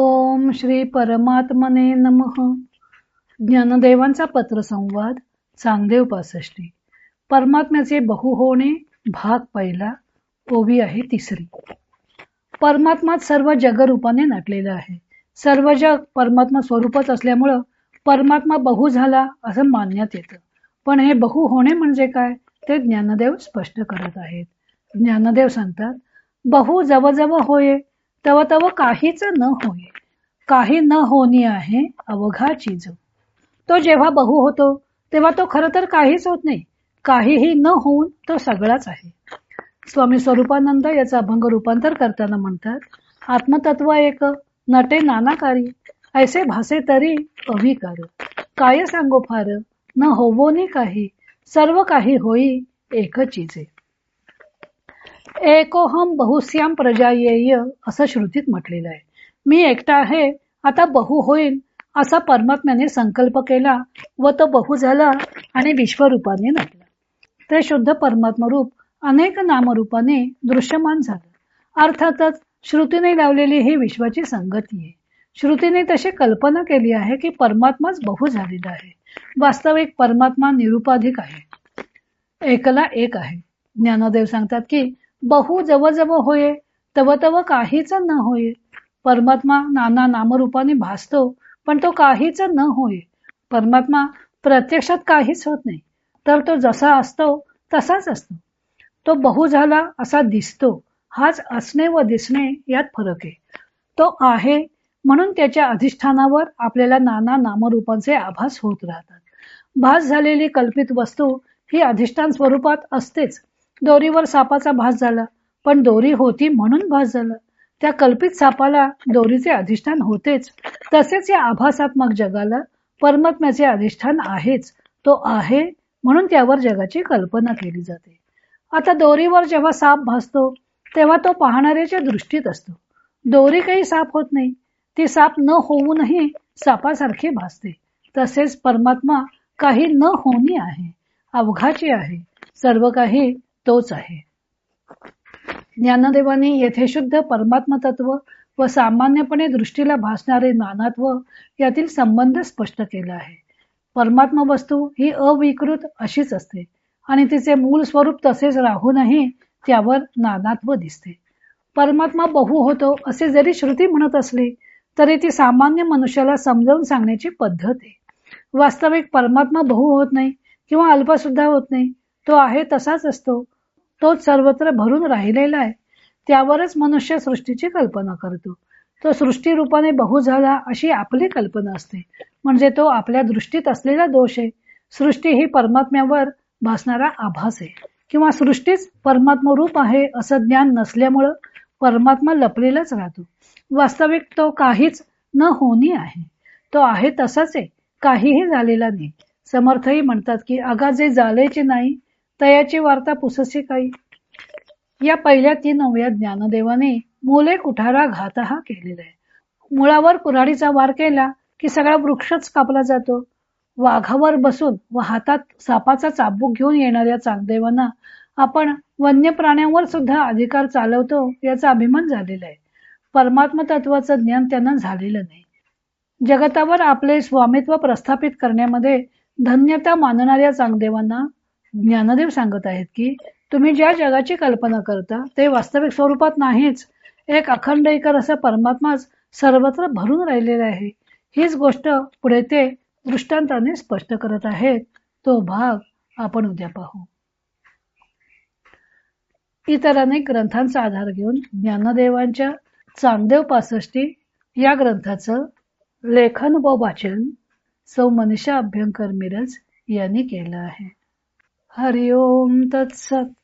ओम श्री परमात्मने नमः. ज्ञानदेवांचा पत्रसंवाद चांगदेव पासष्टी. परमात्म्याचे बहु होणे भाग पहिला ओवी आहे तिसरी. परमात्मात सर्व जगरूपाने नटलेलं आहे. सर्व जग परमात्मा स्वरूपच असल्यामुळं परमात्मा बहु झाला असं मानण्यात येतं. पण हे बहु होणे म्हणजे काय? ते ज्ञानदेव स्पष्ट करत आहेत. ज्ञानदेव सांगतात बहु जवळजवळ होय तव तव काहीच न होय. काही न होणी आहे अवघा चीज तो जेव्हा बहु होतो तेव्हा तो खर तर काहीच होत नाही. काहीही न होऊन तो सगळाच आहे. स्वामी स्वरूपानंद याचा अभंग रूपांतर करताना म्हणतात आत्मतत्व एक नटे नानाकारी ऐसे भासे तरी अविकार काय सांगो फार न होवोनी काही सर्व काही होई एक चीजे एकोहम बहुस्याम प्रजा येय असं श्रुतीत म्हटलेलं आहे. मी एकटा आहे आता बहु होईल असा परमात्म्याने संकल्प केला व तो बहु झाला आणि विश्वरूपाने नटला. ते शुद्ध परमात्मरूप अनेक नामरूपाने दृश्यमान झालं. अर्थातच श्रुतीने लावलेली ही विश्वाची संगती आहे. श्रुतीने तशी कल्पना केली आहे की परमात्माच बहु झालेला आहे. वास्तविक परमात्मा निरुपाधिक आहे. एकला एक आहे. ज्ञानदेव सांगतात की बहु जवजव होये तव तव काहीच न होये. परमात्मा नाना नामरूपाने भासतो पण तो काहीच न होय. परमात्मा प्रत्यक्षात काहीच होत नाही तर तो जसा असतो तसाच असतो. तो बहु झाला असा दिसतो हाच असणे व दिसणे यात फरक आहे. तो आहे म्हणून त्याच्या अधिष्ठानावर आपल्याला नाना नामरूपांचे आभास होत राहतात. भास झालेली कल्पित वस्तू ही अधिष्ठान स्वरूपात असतेच दोरीवर सापाचा भास झाला. पण दोरी होती म्हणून भास झाला. त्या कल्पित सापाला दोरीचे अधिष्ठान होतेच. तसेच या आभासात्मक जगाला परमात्म्याचे अधिष्ठान आहेच. तो आहे म्हणून त्यावर जगाची कल्पना केली जाते. आता दोरीवर जेव्हा साप भासतो तेव्हा तो पाहणाऱ्याच्या दृष्टीत असतो. दोरी काही साप होत नाही. ती साप न होऊनही सापासारखी भासते. तसेच परमात्मा काही न होणी आहे. अवघाची आहे. सर्व काही तोच आहे. ज्ञानदेवाने येथे शुद्ध परमात्म तत्व व सामान्यपणे दृष्टीला भासणारे नानात्व यातील संबंध स्पष्ट केला आहे. परमात्मा वस्तू ही अविकृत अशीच असते आणि तिचे मूळ स्वरूप तसेच राहूनही त्यावर नानात्व दिसते. परमात्मा बहु होतो असे जरी श्रुती म्हणत असली तरी ती सामान्य मनुष्याला समजावून सांगण्याची पद्धत आहे. वास्तविक परमात्मा बहु होत नाही किंवा अल्पसुद्धा होत नाही तो आहे तसाच असतो तोच सर्वत्र भरून राहिलेला आहे. त्यावरच मनुष्य सृष्टीची कल्पना करतो. तो सृष्टी रूपाने बहु झाला अशी आपली कल्पना असते. म्हणजे तो आपल्या दृष्टीत असलेला दोष आहे. सृष्टी ही परमात्म्यावर भासणारा आभास आहे. किंवा सृष्टीच परमात्म रूप आहे असं ज्ञान नसल्यामुळं परमात्मा लपलेलाच राहतो. वास्तविक तो काहीच न होणी आहे. तो आहे तसाच आहे. काहीही झालेला नाही. समर्थही म्हणतात की अगा जे झालेचे नाही तयाची वार्ता पुससी काही. या पहिल्या तीन नवव्या ज्ञानदेवाने मुले कुठारा घात हा केलेला आहे. मुळावर कुऱ्हाडीचा वार केला की सगळा वृक्षच कापला जातो. वाघावर बसून व हातात सापाचा चाबूक घेऊन येणाऱ्या चांगदेवांना आपण वन्य प्राण्यांवर सुद्धा अधिकार चालवतो याचा अभिमान झालेला आहे. परमात्म तत्वाचं ज्ञान त्यांना झालेलं नाही. जगतावर आपले स्वामित्व प्रस्थापित करण्यामध्ये धन्यता मानणाऱ्या चांगदेवांना ज्ञानदेव सांगत आहेत की तुम्ही ज्या जगाची कल्पना करता ते वास्तविक स्वरूपात नाहीच. एक अखंड इकर असा परमात्माच सर्वत्र भरून राहिलेला आहे. हीच गोष्ट पुढे ते दृष्टांताने स्पष्ट करत आहेत. तो भाग आपण उद्या पाहू. इतर अनेक ग्रंथांचा आधार घेऊन ज्ञानदेवांच्या चांगदेव पासष्टी या ग्रंथाचं लेखन व वाचन सौ मनीषा अभ्यंकर मिरज यांनी केलं आहे. हरिओम तत्सत।